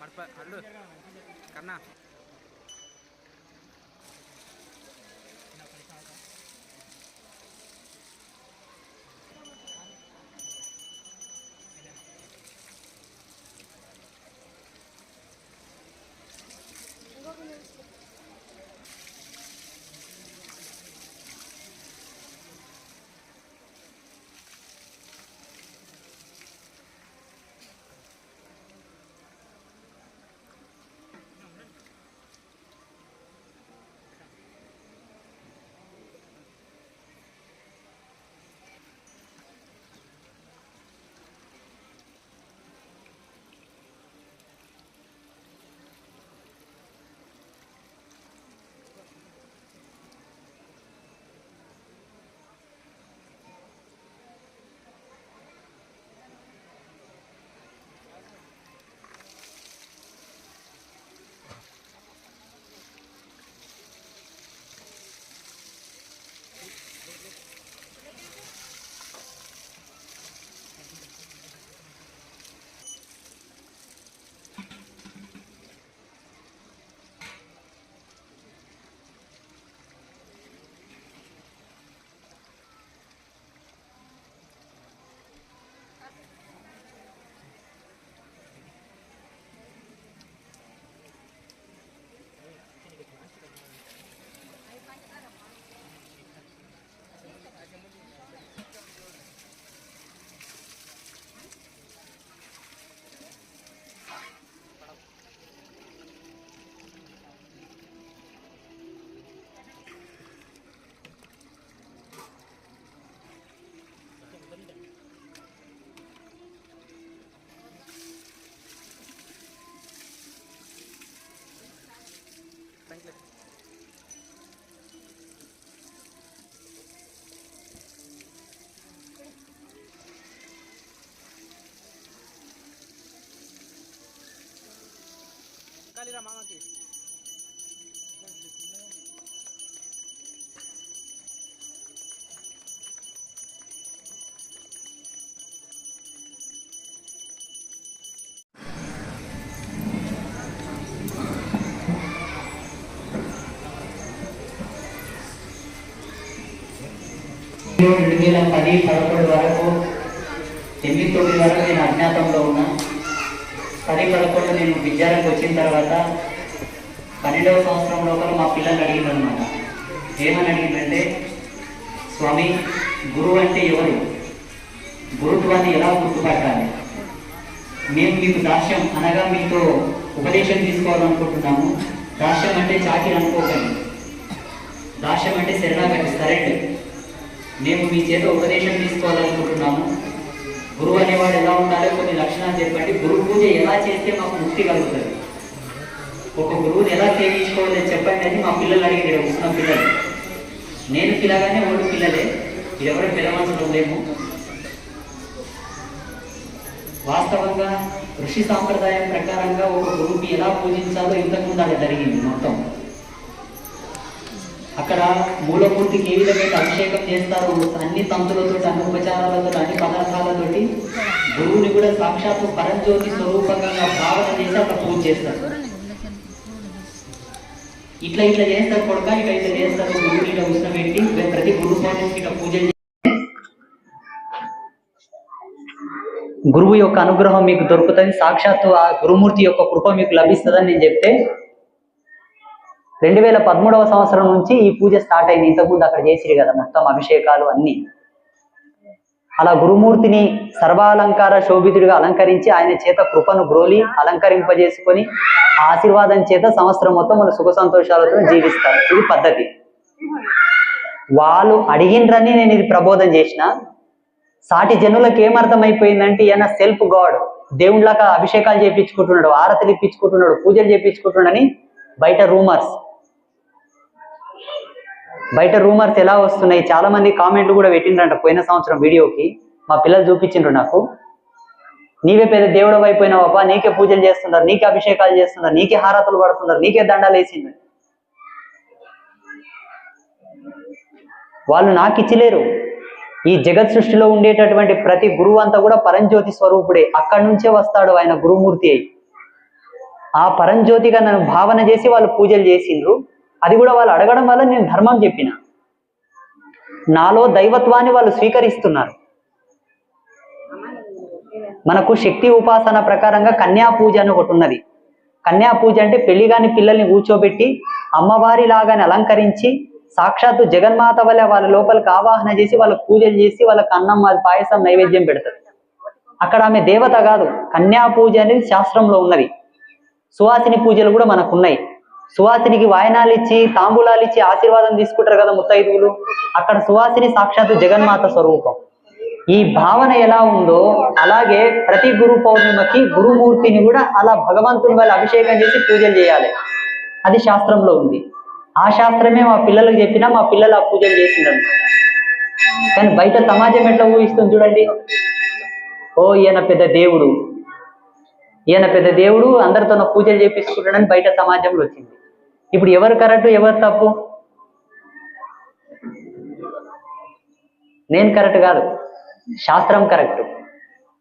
Marpa, halo, karena పది పదకొండు వరకు ఎనిమిది తొమ్మిది వరకు నేను అజ్ఞాతంలో ఉన్నా. పది పదకొండు నేను విద్యాలకు వచ్చిన తర్వాత పన్నెండవ సంవత్సరం లోపల మా పిల్లలు అడిగిందనమాట ఏమని అడిగిందంటే స్వామి గురువు అంటే ఎవరు? గురుత్వాన్ని ఎలా గుర్తుపట్టాలి? మేము మీకు దాస్యం అనగా మీతో ఉపదేశం తీసుకోవాలనుకుంటున్నాము. దాస్యం అంటే చాకిరి అనుకోకండి. దాస్యం అంటే శరణాగతి సరెండర్. మేము మీ చేత ఉపదేశం తీసుకోవాలనుకుంటున్నాము. గురువు అనేవాడు ఎలా ఉండాలో కొన్ని లక్షణాలు చెప్పండి. గురు పూజ ఎలా చేస్తే మాకు ముక్తి కలుగుతుంది? ఒక గురువుని ఎలా సేవించుకోవాలో చెప్పండి అని మా పిల్లలు అడిగారు. ఇక్కడ వస్తున్న పిల్లలు. నేను పిల్లగానే ఓడు పిల్లలే. ఎవరు పిలవాల్సిన లేము. వాస్తవంగా ఋషి సాంప్రదాయం ప్రకారంగా ఒక గురువుకి ఎలా పూజించాలో ఇంతకుముందు అది జరిగింది మొత్తం. అక్కడ మూలమూర్తికి ఏ విధంగా అభిషేకం చేస్తారో అన్ని తంతులతో అన్ని ఉపచారాలతో అన్ని పదార్థాలతోటి గురువుని కూడా సాక్షాత్తు పరంజ్యోతి స్వరూపంగా భావన చేసి అక్కడ పూజ చేస్తారు. ఇట్లా ఇట్లా చేస్తారు కొడుక ఇట్లా ఇట్లా చేస్తారు గురువుని ఇట్లా ఉష్ణ పెట్టి ప్రతి గురు పౌర్ణమికి ఇట్లా పూజలు చేసి గురువు యొక్క అనుగ్రహం మీకు దొరుకుతుంది. సాక్షాత్తు ఆ గురుమూర్తి యొక్క కృప మీకు లభిస్తుందని నేను చెప్తే రెండు వేల పదమూడవ సంవత్సరం నుంచి ఈ పూజ స్టార్ట్ అయింది. ఇంతకుముందు అక్కడ చేసిరు కదా మొత్తం అభిషేకాలు అన్ని. అలా గురుమూర్తిని సర్వాలంకార శోభితుడిగా అలంకరించి ఆయన చేత కృపను గ్రోలి అలంకరింపజేసుకొని ఆశీర్వాదం చేత సంవత్సరం మొత్తం మన సుఖ సంతోషాలతో జీవిస్తారు. ఇది పద్ధతి. వాళ్ళు అడిగిండ్రని నేను ఇది ప్రబోధం చేసిన. సాటి జనులకు ఏమర్థమైపోయిందంటే ఈయన సెల్ఫ్ గాడ్. దేవుళ్ళక అభిషేకాలు చేయించుకుంటున్నాడు ఆరతలు ఇప్పించుకుంటున్నాడు పూజలు చేయించుకుంటున్నాడని బయట రూమర్స్. బయట రూమర్స్ ఎలా వస్తున్నాయి? చాలా మంది కామెంట్లు కూడా పెట్టిండ్రంట పోయిన సంవత్సరం వీడియోకి. మా పిల్లలు చూపించిండ్రు నాకు. నీవే పెద్ద దేవుడు అయిపోయినావప్ప నీకే పూజలు చేస్తున్నారు నీకే అభిషేకాలు చేస్తున్నారు నీకే హారతులు పడుతున్నారు నీకే దండాలు వేసిండ్రు. వాళ్ళు నాకు ఇచ్చిలేరు. ఈ జగత్ సృష్టిలో ఉండేటటువంటి ప్రతి గురువు అంతా కూడా పరంజ్యోతి స్వరూపుడే. అక్కడి నుంచే వస్తాడు ఆయన గురుమూర్తి అయి. ఆ పరంజ్యోతిగా నన్ను భావన చేసి వాళ్ళు పూజలు చేసిండ్రు. అది కూడా వాళ్ళు అడగడం వల్ల నేను ధర్మం చెప్పిన. నాలో దైవత్వాన్ని వాళ్ళు స్వీకరిస్తున్నారు. మనకు శక్తి ఉపాసన ప్రకారంగా కన్యా పూజ అని ఒకటి ఉన్నది. కన్యా పూజ అంటే పెళ్ళి కాని పిల్లల్ని కూర్చోబెట్టి అమ్మవారి లాగాని అలంకరించి సాక్షాత్తు జగన్మాత వల్ల వాళ్ళ లోపలికి ఆవాహన చేసి వాళ్ళకి పూజలు చేసి వాళ్ళకి అన్నం పాయసం నైవేద్యం పెడతారు. అక్కడ ఆమె దేవత కాదు. కన్యా పూజ అనేది శాస్త్రంలో ఉన్నది. సువాసిని పూజలు కూడా మనకు ఉన్నాయి. సువాసినికి వాయనాలు ఇచ్చి తాంబూలాలు ఇచ్చి ఆశీర్వాదం తీసుకుంటారు కదా ముత్తైదువులు. అక్కడ సువాసిని సాక్షాత్తు జగన్మాత స్వరూపం. ఈ భావన ఎలా ఉందో అలాగే ప్రతి గురు పౌర్ణిమకి గురుమూర్తిని కూడా అలా భగవంతుని వల్ల అభిషేకం చేసి పూజలు చేయాలి. అది శాస్త్రంలో ఉంది. ఆ శాస్త్రమే మా పిల్లలకు చెప్పినా మా పిల్లలు ఆ పూజలు చేసిండ్రు కానీ బయట సమాజం ఎట్లా ఊహిస్తుంది చూడండి. ఓ ఈయన పెద్ద దేవుడు. ఈయన పెద్ద దేవుడు అందరితో పూజలు చేపిస్తున్నాడని బయట సమాజంలో వచ్చింది. ఇప్పుడు ఎవరు కరెక్ట్ ఎవరు తప్పు? నేను కరెక్ట్ కాదు. శాస్త్రం కరెక్ట్.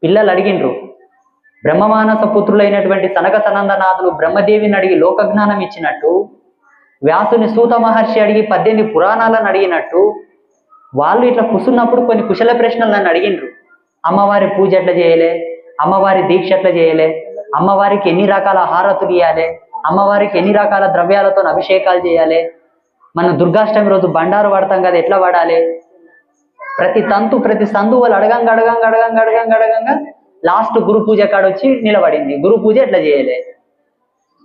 పిల్లలు అడిగిండ్రు బ్రహ్మమానస పుత్రులైనటువంటి సనక సనందనాథులు బ్రహ్మదేవిని అడిగి లోకజ్ఞానం ఇచ్చినట్టు వ్యాసుని సూత మహర్షి అడిగి పద్దెనిమిది పురాణాలను అడిగినట్టు వాళ్ళు ఇట్లా కూర్చున్నప్పుడు కొన్ని కుశల ప్రశ్నలు నన్ను అడిగిండ్రు. అమ్మవారి పూజ ఎట్లా చేయలే? అమ్మవారి దీక్ష ఎట్లా చేయలే? అమ్మవారికి ఎన్ని రకాల హారతులు ఇవ్వాలి అమ్మవారికి ఎన్ని రకాల ద్రవ్యాలతో అభిషేకాలు చేయాలి? మనం దుర్గాష్టమి రోజు బండారు పడతాం కదా ఎట్లా పడాలి ప్రతి తంతు ప్రతి సందు వాళ్ళు అడగంగా అడగంగా అడగంగా అడగంగా అడగంగా లాస్ట్ గురు పూజ కాడ వచ్చి నిలబడింది. గురు పూజ ఎట్లా చేయలే?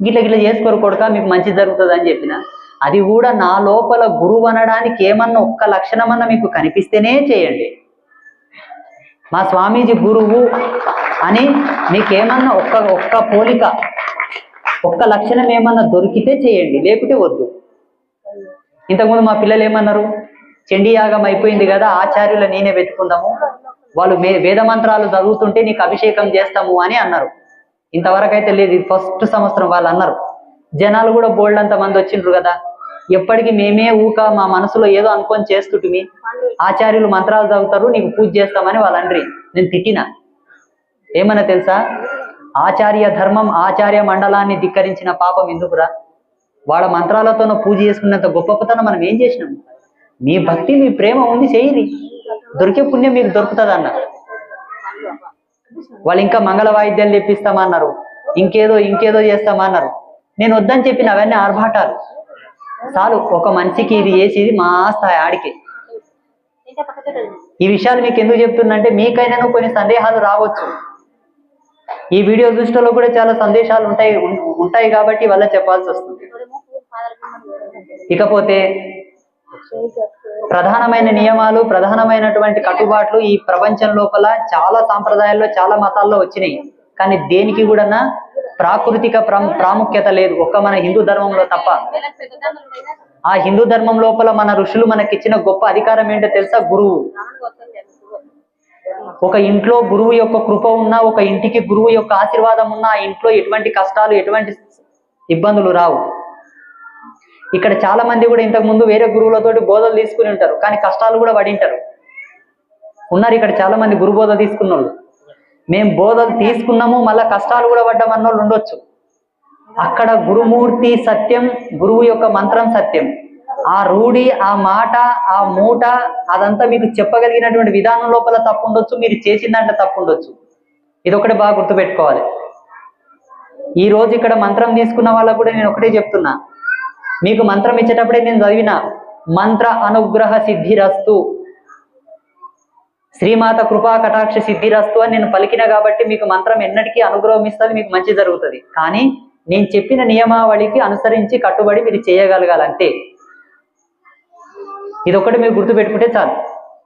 గిట్ల గిట్ల చేసుకోరు కొడుక మీకు మంచి జరుగుతుంది అని చెప్పిన. అది కూడా నా లోపల గురువు అనడానికి ఏమన్నా ఒక్క లక్షణమన్నా మీకు కనిపిస్తేనే చేయండి. మా స్వామీజీ గురువు అని మీకేమన్నా ఒక్క ఒక్క పోలిక ఒక్క లక్షణం ఏమన్నా దొరికితే చేయండి లేకుంటే వద్దు. ఇంతకుముందు మా పిల్లలు ఏమన్నారు? చండీయాగం అయిపోయింది కదా ఆచార్యులు నేనే పెట్టుకుందాము వాళ్ళు మే వేద మంత్రాలు చదువుతుంటే నీకు అభిషేకం చేస్తాము అని అన్నారు. ఇంతవరకు అయితే లేదు ఫస్ట్ సంవత్సరం వాళ్ళు అన్నారు. జనాలు కూడా బోల్డ్ అంత మంది వచ్చిండ్రు కదా. ఎప్పటికీ మేమే ఊక మా మనసులో ఏదో అనుకొని చేస్తుంటిమి. ఆచార్యులు మంత్రాలు చదువుతారు నీకు పూజ చేస్తామని వాళ్ళు అండ్రి. నేను తిట్టిన. ఏమన్నా తెలుసా? ఆచార్య ధర్మం ఆచార్య మండలాన్ని ధిక్కరించిన పాపం ఎందుకురా? వాళ్ళ మంత్రాలతోనూ పూజ చేసుకున్నంత గొప్పతనం మనం ఏం చేసినాం? మీ భక్తి మీ ప్రేమ ఉంది చేయరి. దొరికే పుణ్యం మీకు దొరుకుతుంది అన్నారు వాళ్ళు ఇంకా మంగళ వాయిద్యాలు తెప్పిస్తామన్నారు. ఇంకేదో ఇంకేదో చేస్తామన్నారు. నేను వద్దని చెప్పిన అవన్నీ ఆర్భాటాలు. చాలు ఒక మనిషికి ఇది వేసేది ఇది మా స్థాయి ఆడికి. ఈ విషయాలు మీకు ఎందుకు చెప్తుందంటే మీకైనాను కొన్ని సందేహాలు రావచ్చు. ఈ వీడియో దృష్టిలో కూడా చాలా సందేశాలు ఉంటాయి ఉంటాయి కాబట్టి వల్ల చెప్పాల్సి వస్తుంది. ఇకపోతే ప్రధానమైన నియమాలు ప్రధానమైనటువంటి కట్టుబాట్లు ఈ ప్రపంచం లోపల చాలా సాంప్రదాయాల్లో చాలా మతాల్లో వచ్చినాయి. కానీ దేనికి కూడా ప్రాకృతిక ప్రాముఖ్యత లేదు. ఒక్క మన హిందూ ధర్మంలో తప్ప. ఆ హిందూ ధర్మం లోపల మన ఋషులు మనకిచ్చిన గొప్ప అధికారం ఏంటో తెలుసా? గురువు. ఒక ఇంట్లో గురువు యొక్క కృప ఉన్నా ఒక ఇంటికి గురువు యొక్క ఆశీర్వాదం ఉన్నా ఆ ఇంట్లో ఎటువంటి కష్టాలు ఎటువంటి ఇబ్బందులు రావు. ఇక్కడ చాలా మంది కూడా ఇంతకు ముందు వేరే గురువులతోటి బోధలు తీసుకుని ఉంటారు కానీ కష్టాలు కూడా పడింటారు. ఉన్నారు ఇక్కడ చాలా మంది గురు బోధ తీసుకున్న వాళ్ళు మేము బోధలు తీసుకున్నాము మళ్ళా కష్టాలు కూడా పడ్డామన్న వాళ్ళు ఉండొచ్చు. అక్కడ గురుమూర్తి సత్యం గురువు యొక్క మంత్రం సత్యం. ఆ రూఢి ఆ మాట ఆ మూట అదంతా మీకు చెప్పగలిగినటువంటి విధానం లోపల తప్పు ఉండొచ్చు మీరు చేసిందంటే తప్పు ఉండొచ్చు ఇది ఒకటి బాగా గుర్తుపెట్టుకోవాలి. ఈ రోజు ఇక్కడ మంత్రం తీసుకున్న వాళ్ళకు కూడా నేను ఒకటే చెప్తున్నా. మీకు మంత్రం ఇచ్చేటప్పుడే నేను చదివిన మంత్ర అనుగ్రహ సిద్ధిరస్తు. శ్రీమాత కృపా కటాక్ష సిద్ధిరస్తు అని నేను పలికిన కాబట్టి మీకు మంత్రం ఎన్నటికీ అనుగ్రహం ఇస్తుంది మీకు మంచి జరుగుతుంది. కానీ నేను చెప్పిన నియమావళికి అనుసరించి కట్టుబడి మీరు చేయగలగాలి ఇది ఒకటి మీరు గుర్తుపెట్టుకుంటే చాలు.